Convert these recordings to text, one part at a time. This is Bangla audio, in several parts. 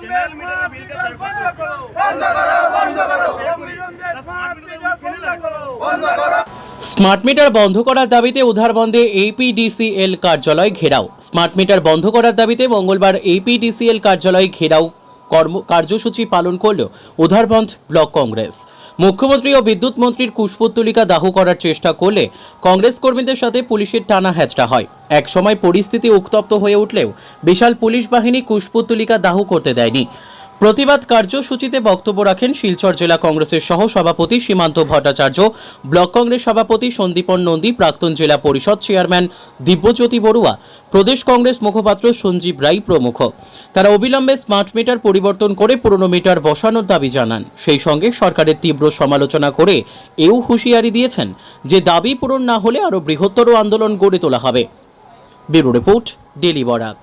স্মার্ট মিটার বন্ধ করো বন্ধ করো বন্ধ করো। অবিলম্বে স্মার্ট মিটার বন্ধ করো। স্মার্ট মিটার বন্ধ করার দাবিতে উধার বন্ধে এপিডিসিএল কার্যালয় ঘেরাও। স্মার্ট মিটার বন্ধ করার দাবিতে মঙ্গলবার এপিডিসিএল কার্যালয় ঘেরাও কর্ম কার্যসূচি পালন করল উধারবন্ধ ব্লক কংগ্রেস। মুখ্যমন্ত্রী ও বিদ্যুৎ মন্ত্রীর কুশপুত্তলিকা দাহ করার চেষ্টা করলে কংগ্রেস কর্মীদের সাথে পুলিশের টানা হ্যাচড়া হয়। একসময় পরিস্থিতি উত্তপ্ত হয়ে উঠলেও বিশাল পুলিশ বাহিনী কুশপুত্তলিকা দাহ করতে দেয়নি। প্রতিবাদ কার্যসূচিতে বক্তব্য রাখেন শিলচর জেলা কংগ্রেসের সহ সভাপতি সীমান্ত ভট্টাচার্য, ব্লক কংগ্রেস সভাপতি সন্দীপন নন্দী, প্রাক্তন জেলা পরিষদ চেয়ারম্যান দিব্যজ্যোতি বড়ুয়া প্রদেশ কংগ্রেস মুখপাত্র সঞ্জীব রাই প্রমুখ তারা অবিলম্বে স্মার্ট মিটার পরিবর্তন করে পুরনো মিটার বসানোর দাবি জানান সেই সঙ্গে সরকারের তীব্র সমালোচনা করে এও হুঁশিয়ারি দিয়েছেন যে দাবি পূরণ না হলে আরও বৃহত্তর আন্দোলন গড়ে তোলা হবে bureau report daily Barak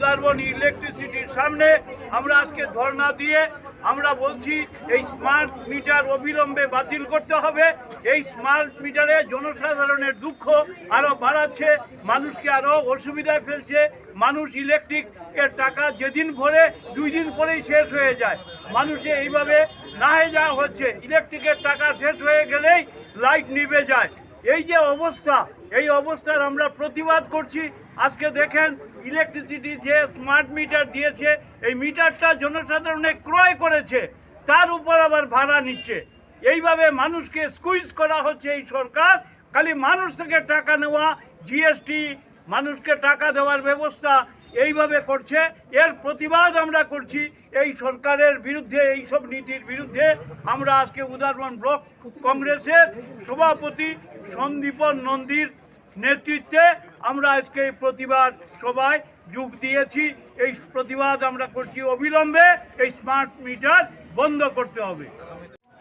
Sundarban ইলেকট্রিসিটির সামনে আমরা আজকে ধর্ণা দিয়ে আমরা বলছি এই স্মার্ট মিটার অবিলম্বে বাতিল করতে হবে। এই স্মার্ট মিটারে জনসাধারণের দুঃখ আরও বাড়াচ্ছে, মানুষকে আরও অসুবিধায় ফেলছে। মানুষ ইলেকট্রিকের টাকা যেদিন ভরে দুই দিন পরেই শেষ হয়ে যায়। মানুষে এইভাবে নাহে যাওয়া হচ্ছে। ইলেকট্রিকের টাকা শেষ হয়ে গেলেই লাইট নিভে যায়। এই যে অবস্থা, এই অবস্থার আমরা প্রতিবাদ করছি। আজকে দেখেন ইলেকট্রিসিটি যে স্মার্ট মিটার দিয়েছে, এই মিটারটা জনসাধারণে ক্রয় করেছে, তার উপর আবার ভাড়া নিচ্ছে। এইভাবে মানুষকে স্কুইজ করা হচ্ছে এই সরকার। খালি মানুষ থেকে টাকা নেওয়া জিএসটি মানুষকে টাকা দেওয়ার ব্যবস্থা এইভাবে করছে। এর প্রতিবাদ আমরা করছি। এই সরকারের বিরুদ্ধে, এই সব নীতির বিরুদ্ধে আমরা আজকে উদারবন ব্লক কংগ্রেসের সভাপতি সন্দীপন নন্দীর নেতৃত্বে আমরা আজকে এই প্রতিবাদ সভায় যোগ দিয়েছি। এই প্রতিবাদ আমরা করছি অবিলম্বে। এই স্মার্ট মিটার বন্ধ করতে হবে।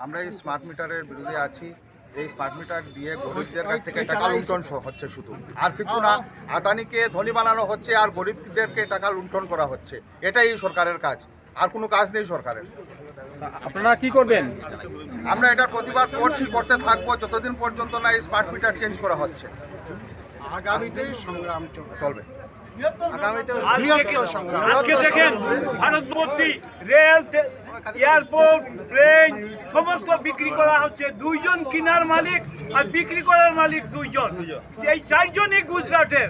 আমরা এই স্মার্ট মিটারের বিরুদ্ধে আছি। এই স্মার্ট মিটার দিয়ে গরিবদের কাছ থেকে টাকা লুণ্ঠন হচ্ছে শুধু। আর কিছু না আদানিকে ধনী বানানো হচ্ছে আর গরিবদেরকে টাকা লুণ্ঠন করা হচ্ছে। এটাই সরকারের কাজ। আর কোনো কাজ নেই সরকারের। আপনারা কি করবেন? আমরা এটার প্রতিবাদ করছি করতে থাকব। যতদিন পর্যন্ত না এই স্মার্ট মিটার চেঞ্জ করা হচ্ছে। আগামীতে সংগ্রাম চলবে। আগামীতে আজকে দেখেন ভারতবর্তী রেল এয়ারপোর্ট ট্রেন সমস্ত বিক্রি করা হচ্ছে। দুইজন কিনার মালিক আর বিক্রি করার মালিক দুইজন। এই চারজনই গুজরাটের।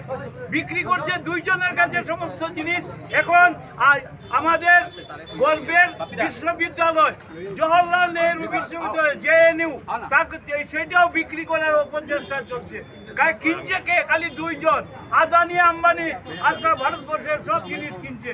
বিক্রি করছে দুইজনের কাছে সমস্ত জিনিস। এখন আমাদের গর্বের বিশ্ববিদ্যালয় জওহরলাল নেহরু বিশ্ববিদ্যালয় জেএনইউ তাকে সেটাও বিক্রি করার অপচেষ্টা চলছে। কিনছে কে? খালি দুইজন। আদানি আম্বানি আজকাল ভারতবর্ষের সব জিনিস কিনছে।